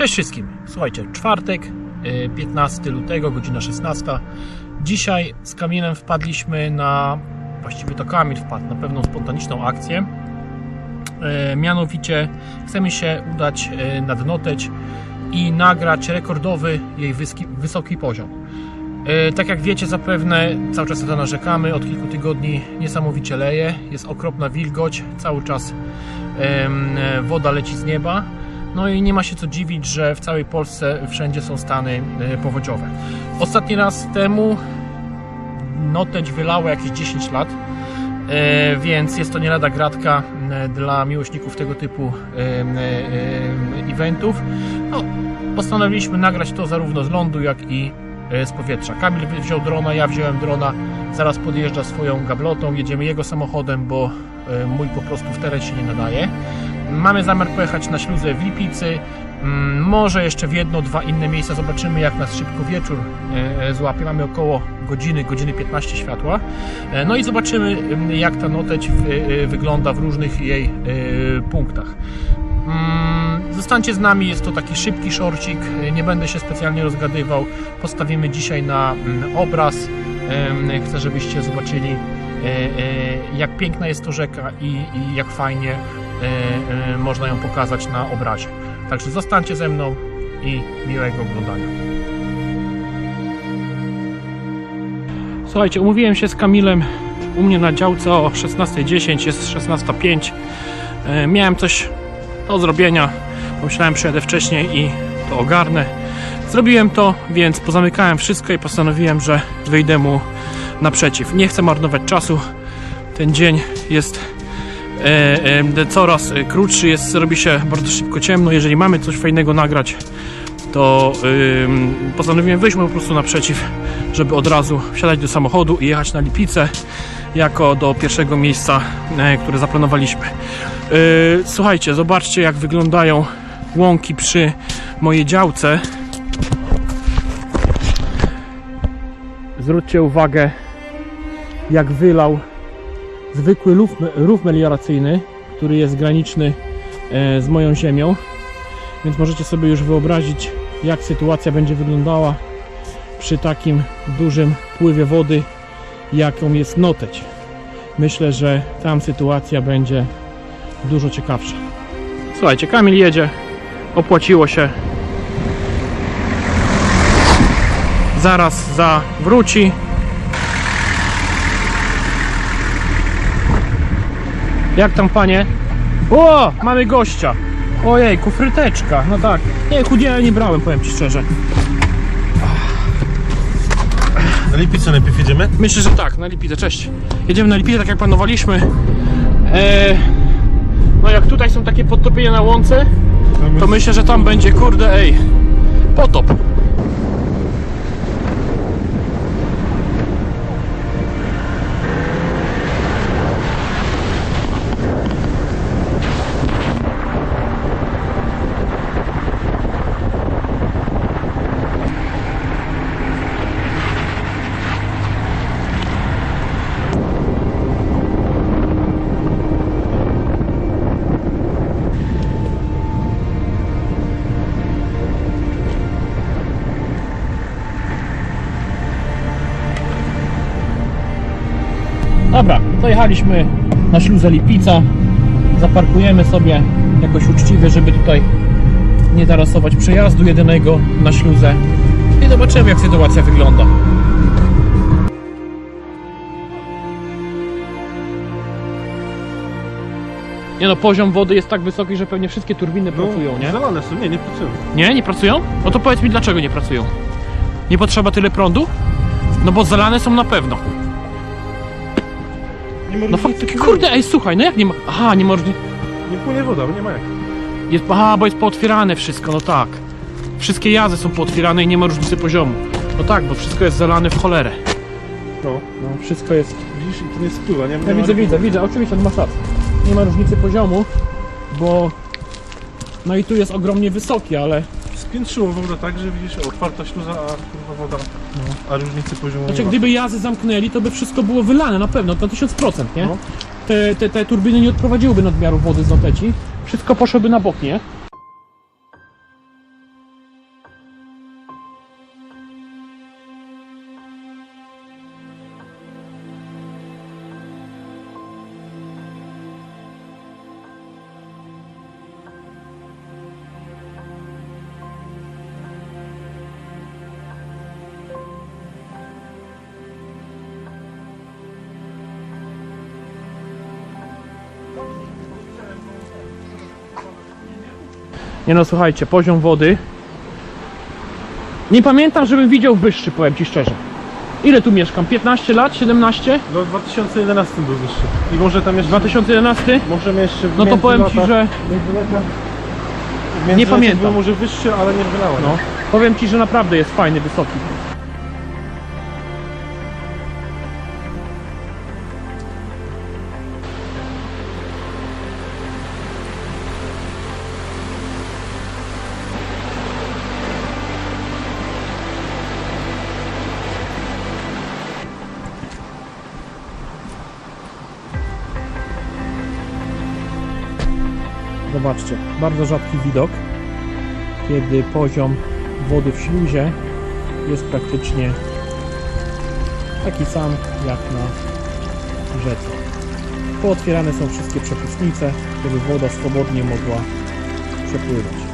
Cześć wszystkim. Słuchajcie, czwartek, y, 15 lutego, godzina 16. Dzisiaj z Kamilem wpadliśmy na, właściwie to Kamil wpadł na pewną spontaniczną akcję. E, Mianowicie chcemy się udać e, nad Noteć i nagrać rekordowy jej wysoki poziom. Tak jak wiecie zapewne, cały czas na to narzekamy, od kilku tygodni niesamowicie leje, jest okropna wilgoć, cały czas woda leci z nieba. No i nie ma się co dziwić, że w całej Polsce wszędzie są stany e, powodziowe. Ostatni raz temu Noteć wylała jakieś 10 lat, e, więc jest to nie lada gratka dla miłośników tego typu e, eventów. No, postanowiliśmy nagrać to zarówno z lądu, jak i z powietrza. Kamil wziął drona, ja wziąłem drona, zaraz podjeżdża swoją gablotą, jedziemy jego samochodem, bo mój po prostu w teren się nie nadaje. Mamy zamiar pojechać na śluzę w Lipicy, mm, może jeszcze w jedno, dwa inne miejsca, zobaczymy jak nas szybko wieczór e, e, złapie. Mamy około godziny, godziny 15 światła. E, No i zobaczymy mm, jak ta noteć wygląda w różnych jej punktach. Mm, Zostańcie z nami, jest to taki szybki szorcik, nie będę się specjalnie rozgadywał. Postawimy dzisiaj na obraz. Chcę, żebyście zobaczyli, jak piękna jest to rzeka i, i jak fajnie e, e, można ją pokazać na obrazie. Także zostańcie ze mną i miłego oglądania. Słuchajcie, umówiłem się z Kamilem u mnie na działce o 16.10, jest 16.05. E, Miałem coś do zrobienia. Pomyślałem, przyjadę wcześniej i to ogarnę. Zrobiłem to, więc pozamykałem wszystko i postanowiłem, że wyjdę mu naprzeciw. Nie chcę marnować czasu. Ten dzień jest coraz e, krótszy, jest, robi się bardzo szybko ciemno. Jeżeli mamy coś fajnego nagrać, to postanowiłem wyjść mu po prostu naprzeciw, żeby od razu wsiadać do samochodu i jechać na Lipicę jako do pierwszego miejsca, e, które zaplanowaliśmy. Słuchajcie, zobaczcie jak wyglądają łąki przy mojej działce. Zwróćcie uwagę, jak wylał zwykły rów, rów melioracyjny, który jest graniczny e, z moją ziemią. Więc możecie sobie już wyobrazić, jak sytuacja będzie wyglądała przy takim dużym pływie wody, jaką jest Noteć. Myślę, że tam sytuacja będzie dużo ciekawsza. Słuchajcie, Kamil jedzie, opłaciło się. Zaraz zawróci. Jak tam panie? O, mamy gościa. Ojej, kufryteczka. No tak. Nie, chudziela nie brałem, powiem ci szczerze. Na Lipicę najpierw jedziemy? Myślę, że tak, na Lipidę, cześć. Jedziemy na Lipidę, tak jak planowaliśmy. Eee, no jak tutaj są takie podtopienia na łące, to myślę, że tam będzie, kurde, ej, potop. Dobra, dojechaliśmy na śluzę Lipica. Zaparkujemy sobie jakoś uczciwie, żeby tutaj nie tarasować przejazdu jedynego na śluzę. I zobaczymy, jak sytuacja wygląda. Nie no, poziom wody jest tak wysoki, że pewnie wszystkie turbiny pracują, nie? Zalane są, nie, nie pracują. Nie, nie pracują? No to powiedz mi, dlaczego nie pracują? Nie potrzeba tyle prądu? No bo zalane są na pewno. Nie ma No różnicy, faktycznie, nie- kurde, ej, słuchaj, no jak nie ma... Aha, nie można... Nie płynie woda, nie ma jak. Jest, aha, bo jest pootwierane wszystko, no tak. Wszystkie jazy są pootwierane i nie ma różnicy poziomu. No tak, bo wszystko jest zalane w cholerę. No. No, wszystko jest... Widzisz, i to nie spływa, nie? Ja nie ma widzę, widzę, widzę, oczywiście, masz rację. Nie ma różnicy poziomu, bo... No i tu jest ogromnie wysoki, ale... Spiętrzyło wodę tak, że widzisz, otwarta śluza, a kurwa woda, a różnicy poziomu Znaczy, nie ma. gdyby jazy zamknęli, to by wszystko było wylane na pewno, to 1000%, nie? No. Te, te, te turbiny nie odprowadziłyby nadmiaru wody z noteci. Wszystko poszłoby na bok, nie? Nie no, słuchajcie, poziom wody. Nie pamiętam, żebym widział wyższy, powiem Ci szczerze. Ile tu mieszkam? 15 lat? 17? No w 2011 był wyższy. I może tam jeszcze... 2011? Możemy jeszcze w No to między powiem Ci, latach- że między Nie pamiętam. Był może wyższy, ale nie wylałem. no, powiem Ci, że naprawdę jest fajny, wysoki. Zobaczcie, bardzo rzadki widok, kiedy poziom wody w śluzie jest praktycznie taki sam jak na rzece. Pootwierane są wszystkie przepustnice, żeby woda swobodnie mogła przepływać.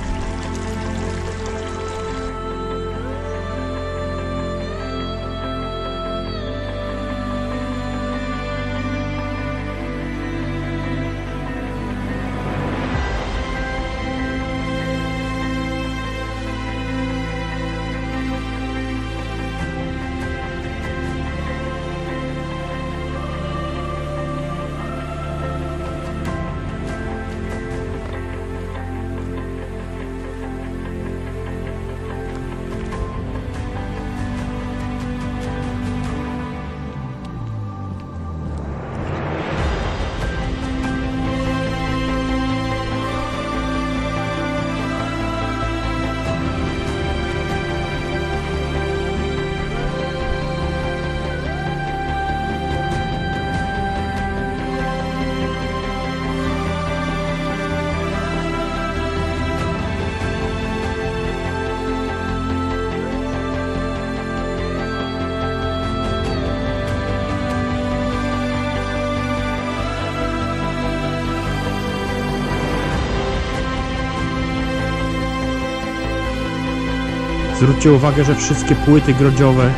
Zwróćcie uwagę, że wszystkie płyty grodziowe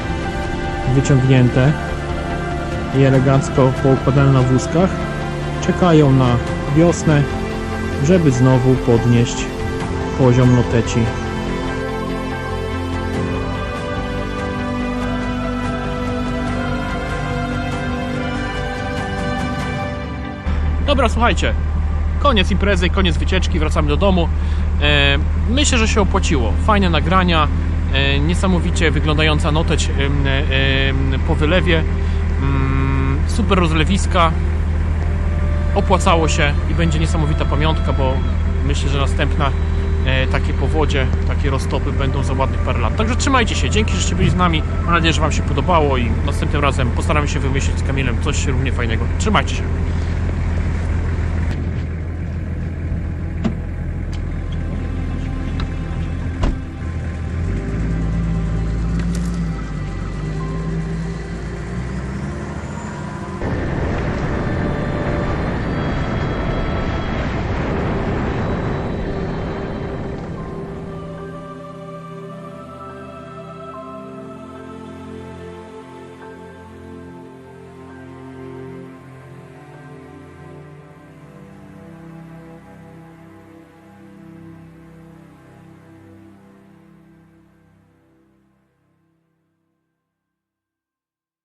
wyciągnięte i elegancko poukładane na wózkach czekają na wiosnę, żeby znowu podnieść poziom noteci. Dobra, słuchajcie, koniec imprezy, koniec wycieczki, wracamy do domu. E, myślę, że się opłaciło. Fajne nagrania, niesamowicie wyglądająca noteć po wylewie, mm, super rozlewiska. Opłacało się i będzie niesamowita pamiątka, bo myślę, że następne e, takie powodzie, takie roztopy będą za ładnych parę lat. Także trzymajcie się, dzięki, żeście byli z nami. Mam nadzieję, że Wam się podobało i następnym razem postaramy się wymyślić z Kamilem coś równie fajnego. Trzymajcie się.